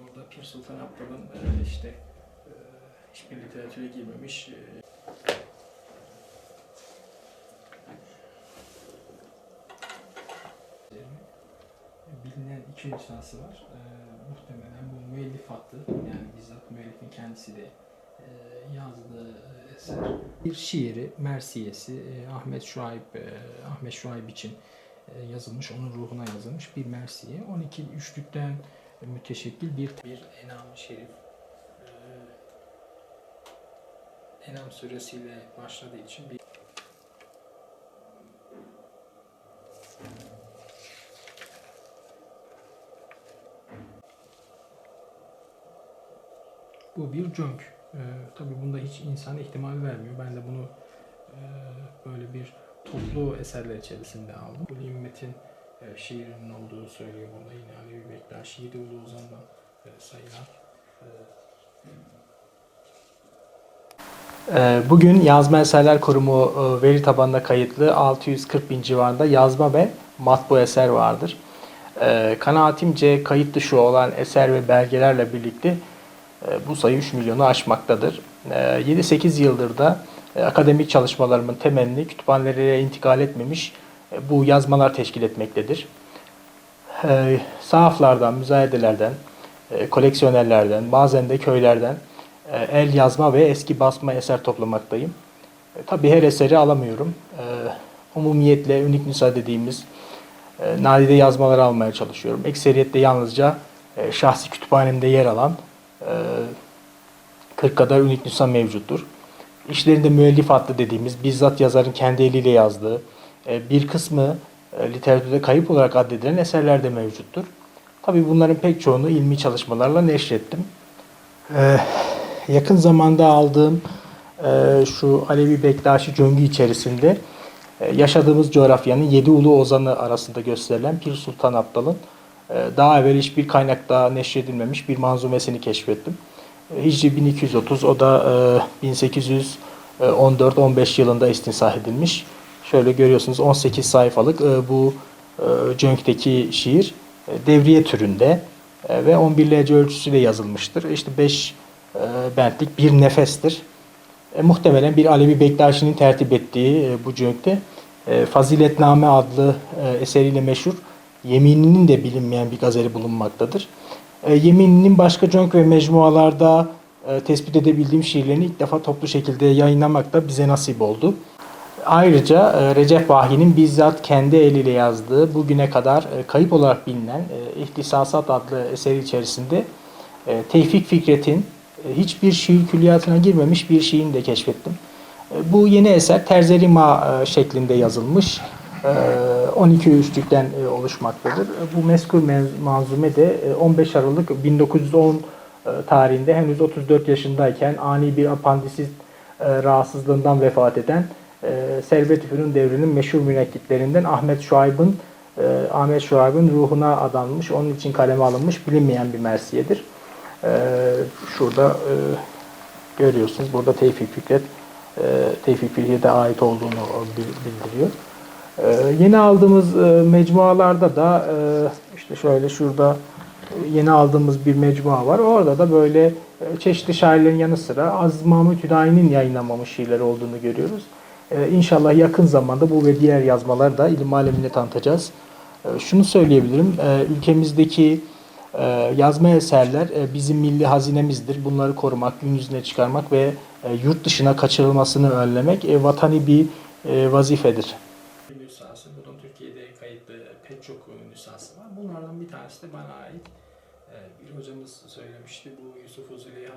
Burada Pir Sultan Abdal'ın işte hiçbir literatüre girmemiş bilinen iki nüshası var. Muhtemelen bu müellif hattı yani bizzat müellifin kendisi de yazdığı eser. Bir şiiri, Mersiyesi Ahmet Şuayb, Ahmet Şuayb için yazılmış, onun ruhuna yazılmış bir Mersiye. 12 üçlükten müteşekkil bir bir Enam-ı Şerif. E, Enam suresiyle başladığı için bir Bu bir cönk. Ee, tabii bunda hiç insan ihtimal vermiyor. Ben de bunu e, böyle bir toplu eserler içerisinde aldım. Bu Metin e, şiirinin olduğu söylüyor burada yine Alevi Bektaş, Yedi Ulu Ozan'dan e, sayılan. e, Bugün Yazma Eserler Kurumu e, veri tabanına kayıtlı 640 bin civarında yazma ve matbu eser vardır. E, Kanaatimce kayıt dışı olan eser ve belgelerle birlikte e, bu sayı 3 milyonu aşmaktadır. E, 7-8 yıldır da e, akademik çalışmalarımın temelini kütüphanelere intikal etmemiş e, bu yazmalar teşkil etmektedir. E, Sahaflardan, müzayedelerden, e, koleksiyonerlerden, bazen de köylerden e, el yazma ve eski basma eser toplamaktayım. E, Tabii her eseri alamıyorum. E, Umumiyetle unik nüsa dediğimiz e, nadide yazmaları almaya çalışıyorum. Ekseriyette yalnızca e, şahsi kütüphanemde yer alan e, 40 kadar unik nüsa mevcuttur. İşlerinde müellif hattı dediğimiz bizzat yazarın kendi eliyle yazdığı e, bir kısmı e, literatürde kayıp olarak addedilen eserler de mevcuttur. Tabii bunların pek çoğunu ilmi çalışmalarla neşrettim. Ee, yakın zamanda aldığım e, şu Alevi Bektaşi cöngü içerisinde e, yaşadığımız coğrafyanın yedi ulu ozanı arasında gösterilen Pir Sultan Abdal'ın e, daha evvel hiçbir kaynakta neşredilmemiş bir manzumesini keşfettim. E, Hicri 1230 o da e, 1814-15 yılında istinsah edilmiş. Şöyle görüyorsunuz 18 sayfalık e, bu e, cönkteki şiir e, devriye türünde e, ve 11 lece ölçüsüyle yazılmıştır. İşte 5 e, bentlik bir nefestir. E, muhtemelen bir Alevi Bektaşi'nin tertip ettiği e, bu cönkte e, Faziletname adlı e, eseriyle meşhur Yemininin de bilinmeyen bir gazeli bulunmaktadır. E, Yemininin başka cönk ve mecmualarda e, tespit edebildiğim şiirlerini ilk defa toplu şekilde yayınlamak da bize nasip oldu. Ayrıca e, Recep Vahi'nin bizzat kendi eliyle yazdığı bugüne kadar e, kayıp olarak bilinen e, İhtisasat adlı eseri içerisinde Tevfik Fikret'in hiçbir şiir külliyatına girmemiş bir şiirini de keşfettim. Bu yeni eser terzerima şeklinde yazılmış. E, 12 üçlükten oluşmaktadır. Bu men- manzume de e, 15 Aralık 1910 e, tarihinde henüz 34 yaşındayken ani bir apandisit rahatsızlığından vefat eden e, Servet-i Fünun devrinin meşhur münekkitlerinden Ahmet Şuayb'ın e, Ahmet Şuayb'ın ruhuna adanmış, onun için kaleme alınmış bilinmeyen bir mersiyedir. E, şurada e, görüyorsunuz. Burada Tevfik Fikret e, Tevfik Fikret'e ait olduğunu bil- bildiriyor. E, yeni aldığımız e, mecmualarda da e, işte şöyle şurada yeni aldığımız bir mecmua var. Orada da böyle e, çeşitli şairlerin yanı sıra Aziz Mahmut Hüdayi'nin yayınlamamış şiirleri olduğunu görüyoruz. E, İnşallah yakın zamanda bu ve diğer yazmaları da ilim alemine tanıtacağız. E, Şunu söyleyebilirim, e, ülkemizdeki e, yazma eserler e, bizim milli hazinemizdir. Bunları korumak, gün yüzüne çıkarmak ve yurt dışına kaçırılmasını önlemek e, vatani bir e, vazifedir. Nüshası, bunun Türkiye'de kayıtlı pek çok nüshası var. Bunlardan bir tanesi de bana ait. Bir hocamız söylemişti, bu Yusuf Züleyha